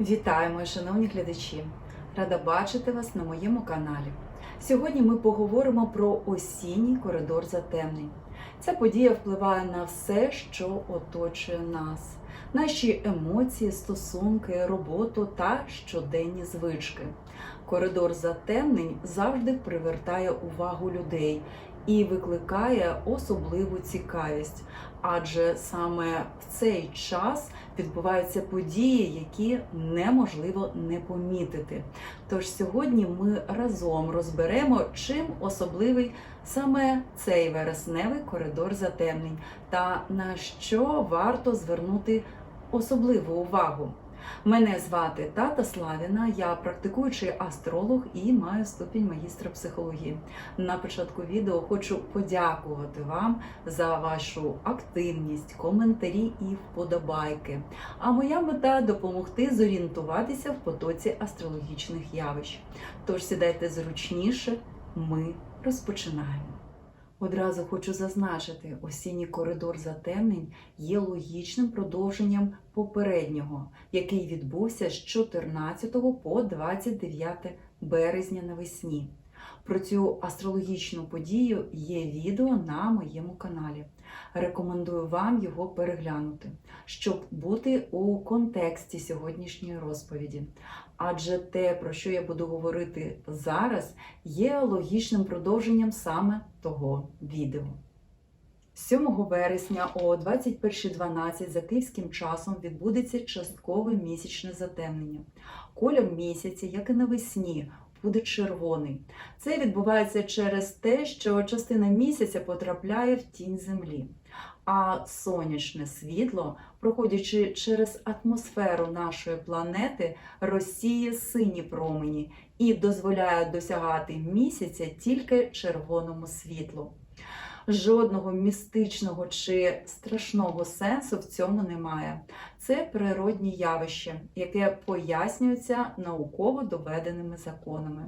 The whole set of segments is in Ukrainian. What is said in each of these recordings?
Вітаю, мої шановні глядачі! Рада бачити вас на моєму каналі. Сьогодні ми поговоримо про осінній коридор затемнень. Ця подія впливає на все, що оточує нас, наші емоції, стосунки, роботу та щоденні звички. Коридор затемнень завжди привертає увагу людей і викликає особливу цікавість, адже саме в цей час відбуваються події, які неможливо не помітити. Тож сьогодні ми разом розберемо, чим особливий саме цей вересневий коридор затемнень та на що варто звернути особливу увагу. Мене звати Тата Славіна, я практикуючий астролог і маю ступінь магістра психології. На початку відео хочу подякувати вам за вашу активність, коментарі і вподобайки. А моя мета допомогти зорієнтуватися в потоці астрологічних явищ. Тож сідайте зручніше, ми розпочинаємо. Одразу хочу зазначити, осінній коридор затемнень є логічним продовженням попереднього, який відбувся з 14 по 29 березня навесні. Про цю астрологічну подію є відео на моєму каналі. Рекомендую вам його переглянути, щоб бути у контексті сьогоднішньої розповіді. Адже те, про що я буду говорити зараз, є логічним продовженням саме того відео. 7 вересня о 21.12 за київським часом відбудеться часткове місячне затемнення. Колір місяця, як і навесні, буде червоний. Це відбувається через те, що частина місяця потрапляє в тінь землі. А сонячне світло, проходячи через атмосферу нашої планети, розсіє сині промені і дозволяє досягати місяця тільки червоному світлу. Жодного містичного чи страшного сенсу в цьому немає. Це природні явище, яке пояснюється науково доведеними законами.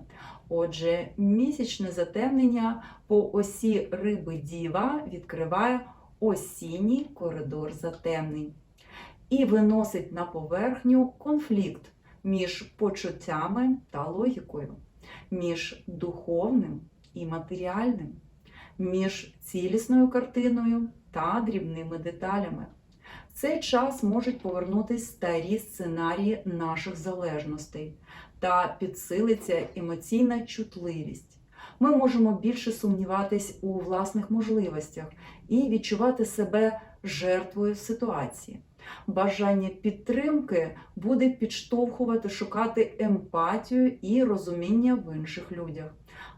Отже, місячне затемнення по осі риби діва відкриває осінній коридор затемнень і виносить на поверхню конфлікт між почуттями та логікою, між духовним і матеріальним між цілісною картиною та дрібними деталями. В цей час можуть повернутися старі сценарії наших залежностей та підсилиться емоційна чутливість. Ми можемо більше сумніватись у власних можливостях і відчувати себе жертвою ситуації. Бажання підтримки буде підштовхувати шукати емпатію і розуміння в інших людях.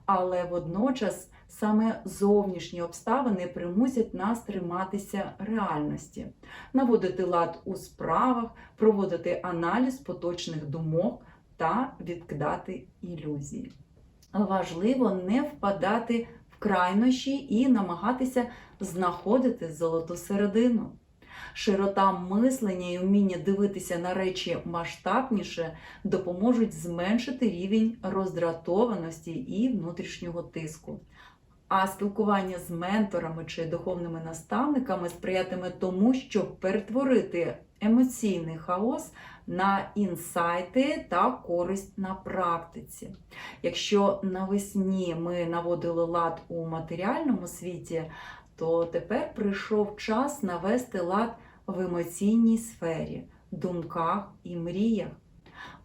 Але водночас саме зовнішні обставини примусять нас триматися реальності, наводити лад у справах, проводити аналіз поточних думок та відкидати ілюзії. Важливо не впадати в крайнощі і намагатися знаходити золоту середину. Широта мислення і вміння дивитися на речі масштабніше допоможуть зменшити рівень роздратованості і внутрішнього тиску. А спілкування з менторами чи духовними наставниками сприятиме тому, щоб перетворити емоційний хаос на інсайти та користь на практиці. Якщо навесні ми наводили лад у матеріальному світі, то тепер прийшов час навести лад в емоційній сфері, думках і мріях.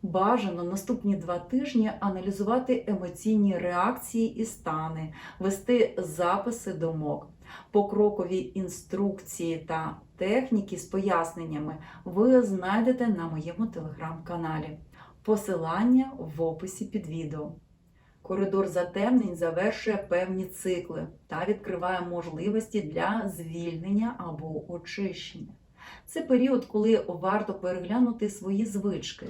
Бажано наступні два тижні аналізувати емоційні реакції і стани, вести записи думок. Покрокові інструкції та техніки з поясненнями ви знайдете на моєму телеграм-каналі. Посилання в описі під відео. Коридор затемнень завершує певні цикли та відкриває можливості для звільнення або очищення. Це період, коли варто переглянути свої звички,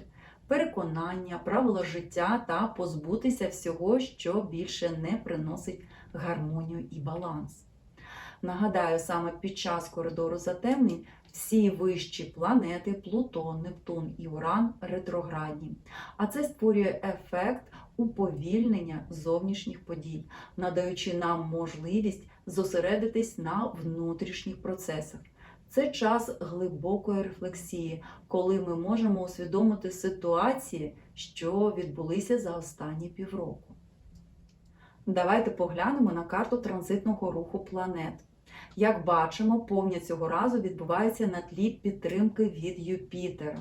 переконання, правила життя та позбутися всього, що більше не приносить гармонію і баланс. Нагадаю, саме під час коридору затемнень всі вищі планети Плутон, Нептун і Уран ретроградні. А це створює ефект уповільнення зовнішніх подій, надаючи нам можливість зосередитись на внутрішніх процесах. це час глибокої рефлексії, коли ми можемо усвідомити ситуації, що відбулися за останні півроку. Давайте поглянемо на карту транзитного руху планет. Як бачимо, повня цього разу відбувається на тлі підтримки від Юпітера.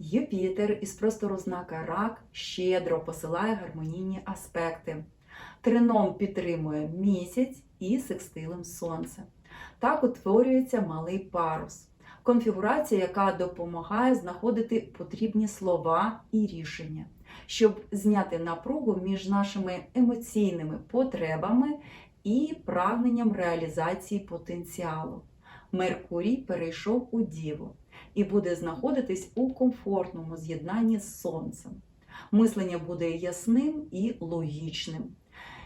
Юпітер із простору знака Рак щедро посилає гармонійні аспекти. Трином підтримує місяць і секстилем сонце. Так утворюється малий парус. Конфігурація, яка допомагає знаходити потрібні слова і рішення, щоб зняти напругу між нашими емоційними потребами і прагненням реалізації потенціалу. Меркурій перейшов у Діву і буде знаходитись у комфортному з'єднанні з сонцем. Мислення буде ясним і логічним.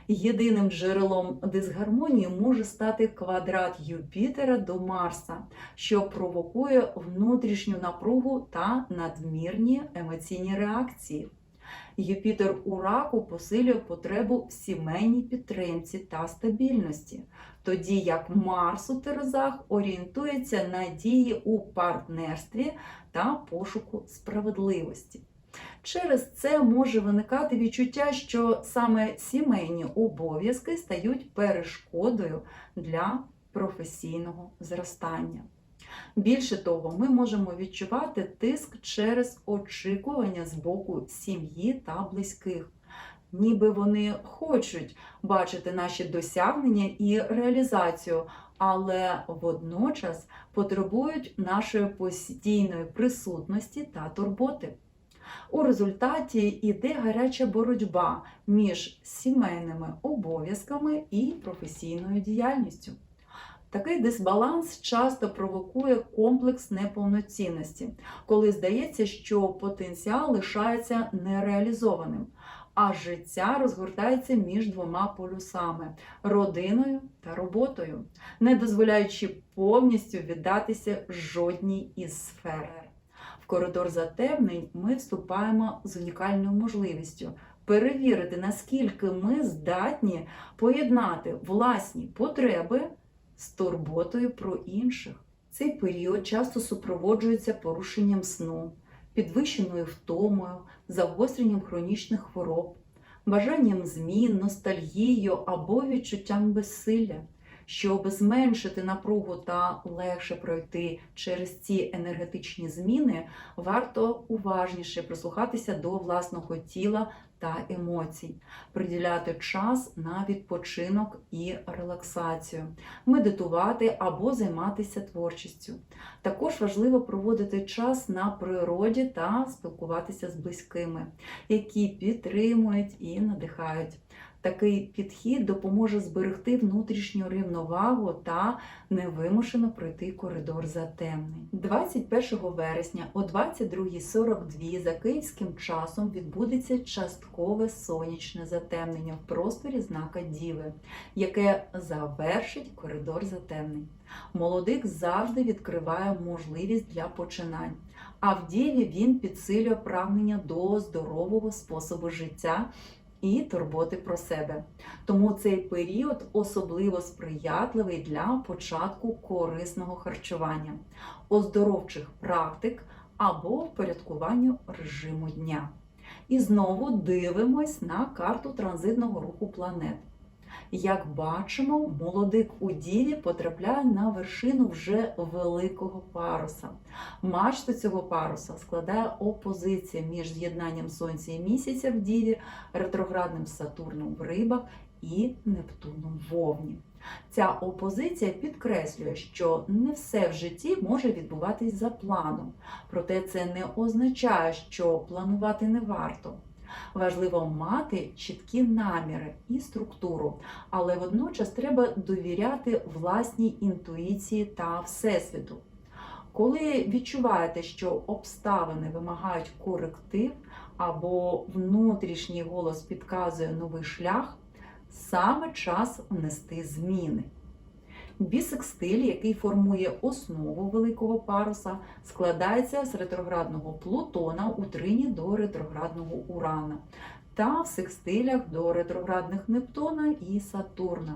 Єдиним джерелом дисгармонії може стати квадрат Юпітера до Марса, що провокує внутрішню напругу та надмірні емоційні реакції. Юпітер у раку посилює потребу в сімейній підтримці та стабільності, тоді як Марс у Терезах орієнтується на дії у партнерстві та пошуку справедливості. Через це може виникати відчуття, що саме сімейні обов'язки стають перешкодою для професійного зростання. Більше того, ми можемо відчувати тиск через очікування з боку сім'ї та близьких, ніби вони хочуть бачити наші досягнення і реалізацію, але водночас потребують нашої постійної присутності та турботи. У результаті йде гаряча боротьба між сімейними обов'язками і професійною діяльністю. Такий дисбаланс часто провокує комплекс неповноцінності, коли здається, що потенціал лишається нереалізованим, а життя розгортається між двома полюсами родиною та роботою, не дозволяючи повністю віддатися жодній із сфер. В коридор затемнень ми вступаємо з унікальною можливістю перевірити, наскільки ми здатні поєднати власні потреби з турботою про інших. Цей період часто супроводжується порушенням сну, підвищеною втомою, загостренням хронічних хвороб, бажанням змін, ностальгією або відчуттям безсилля. Щоб зменшити напругу та легше пройти через ці енергетичні зміни, варто уважніше прислухатися до власного тіла та емоцій, приділяти час на відпочинок і релаксацію, медитувати або займатися творчістю. Також важливо проводити час на природі та спілкуватися з близькими, які підтримують і надихають. Такий підхід допоможе зберегти внутрішню рівновагу та невимушено пройти коридор затемнень. 21 вересня о 22.42 за київським часом відбудеться часткове сонячне затемнення в просторі знака Діви, яке завершить коридор затемнень. Молодик завжди відкриває можливість для починань, а в Діві він підсилює прагнення до здорового способу життя і турботи про себе. Тому цей період особливо сприятливий для початку корисного харчування, оздоровчих практик або впорядкуванню режиму дня. І знову дивимось на карту транзитного руху планет. Як бачимо, молодик у діві потрапляє на вершину вже великого паруса. Мачта цього паруса складає опозиція між з'єднанням Сонця і місяця в діві, ретроградним Сатурном в рибах і Нептуном в Вовні. Ця опозиція підкреслює, що не все в житті може відбуватись за планом, проте це не означає, що планувати не варто. Важливо мати чіткі наміри і структуру, але водночас треба довіряти власній інтуїції та всесвіту. Коли відчуваєте, що обставини вимагають коректив або внутрішній голос підказує новий шлях, саме час внести зміни. Бісекстиль, який формує основу великого паруса, складається з ретроградного Плутона у трині до ретроградного Урана та в секстилях до ретроградних Нептуна і Сатурна.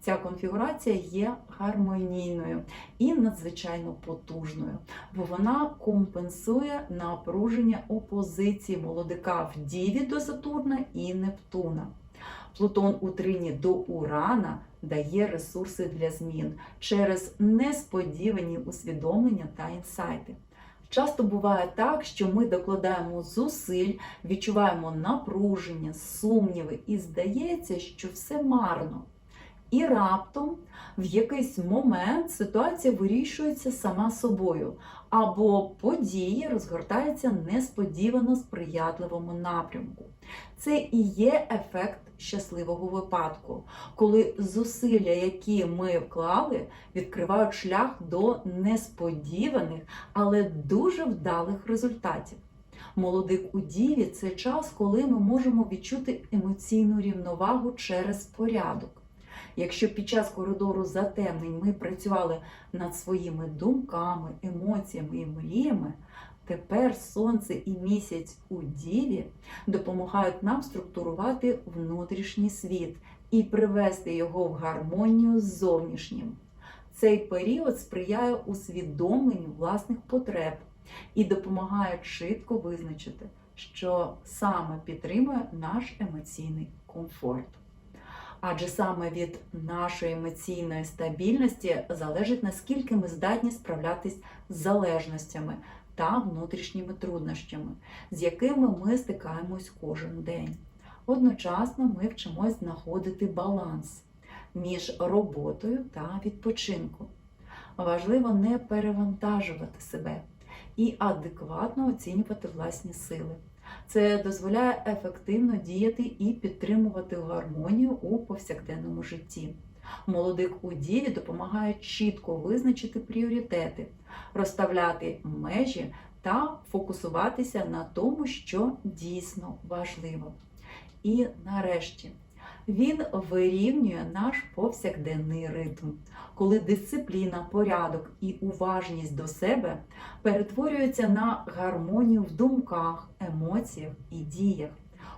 Ця конфігурація є гармонійною і надзвичайно потужною, бо вона компенсує напруження опозиції молодика в Діві до Сатурна і Нептуна. Плутон у трині до Урана дає ресурси для змін через несподівані усвідомлення та інсайти. Часто буває так, що ми докладаємо зусиль, відчуваємо напруження, сумніви, і здається, що все марно. І раптом в якийсь момент ситуація вирішується сама собою, або події розгортаються несподівано сприятливому напрямку. Це і є ефект щасливого випадку, коли зусилля, які ми вклали, відкривають шлях до несподіваних, але дуже вдалих результатів. Молодик у діві це час, коли ми можемо відчути емоційну рівновагу через порядок. Якщо під час коридору затемнень ми працювали над своїми думками, емоціями і мріями, тепер сонце і місяць у діві допомагають нам структурувати внутрішній світ і привести його в гармонію з зовнішнім. Цей період сприяє усвідомленню власних потреб і допомагає чітко визначити, що саме підтримує наш емоційний комфорт. Адже саме від нашої емоційної стабільності залежить наскільки ми здатні справлятись з залежностями та внутрішніми труднощами, з якими ми стикаємось кожен день. Одночасно ми вчимось знаходити баланс між роботою та відпочинком. Важливо не перевантажувати себе і адекватно оцінювати власні сили. Це дозволяє ефективно діяти і підтримувати гармонію у повсякденному житті. Молодик у діві допомагає чітко визначити пріоритети, розставляти межі та фокусуватися на тому, що дійсно важливо. І нарешті він вирівнює наш повсякденний ритм, коли дисципліна, порядок і уважність до себе перетворюються на гармонію в думках, емоціях і діях.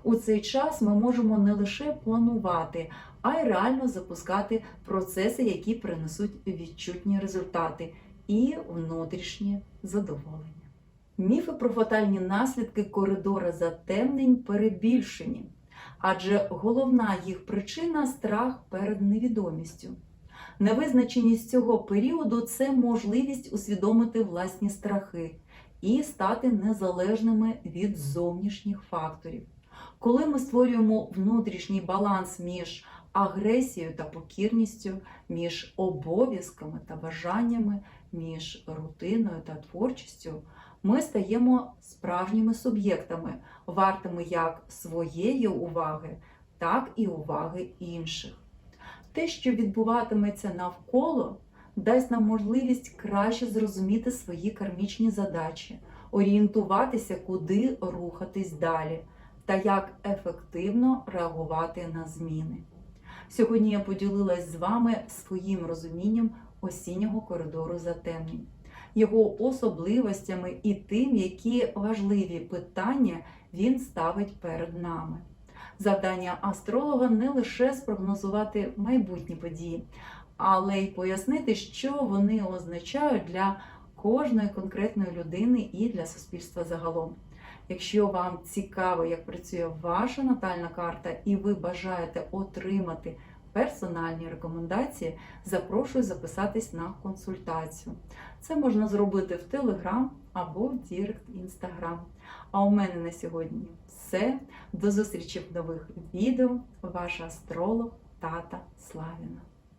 У цей час ми можемо не лише планувати, а й реально запускати процеси, які принесуть відчутні результати і внутрішнє задоволення. Міфи про фатальні наслідки коридора затемнень перебільшені, адже головна їх причина страх перед невідомістю. Невизначеність цього періоду це можливість усвідомити власні страхи і стати незалежними від зовнішніх факторів. Коли ми створюємо внутрішній баланс між агресією та покірністю, між обов'язками та бажаннями, між рутиною та творчістю, ми стаємо справжніми суб'єктами, вартими як своєї уваги, так і уваги інших. Те, що відбуватиметься навколо, дасть нам можливість краще зрозуміти свої кармічні задачі, орієнтуватися, куди рухатись далі, та як ефективно реагувати на зміни. Сьогодні я поділилась з вами своїм розумінням осіннього коридору затемнень, його особливостями і тим, які важливі питання він ставить перед нами. Завдання астролога не лише спрогнозувати майбутні події, але й пояснити, що вони означають для кожної конкретної людини і для суспільства загалом. Якщо вам цікаво, як працює ваша натальна карта, і ви бажаєте отримати персональні рекомендації, запрошую записатись на консультацію. Це можна зробити в Телеграм або в Дірект Інстаграм. А у мене на сьогодні все. До зустрічі в нових відео. Ваша астролог Тата Славіна.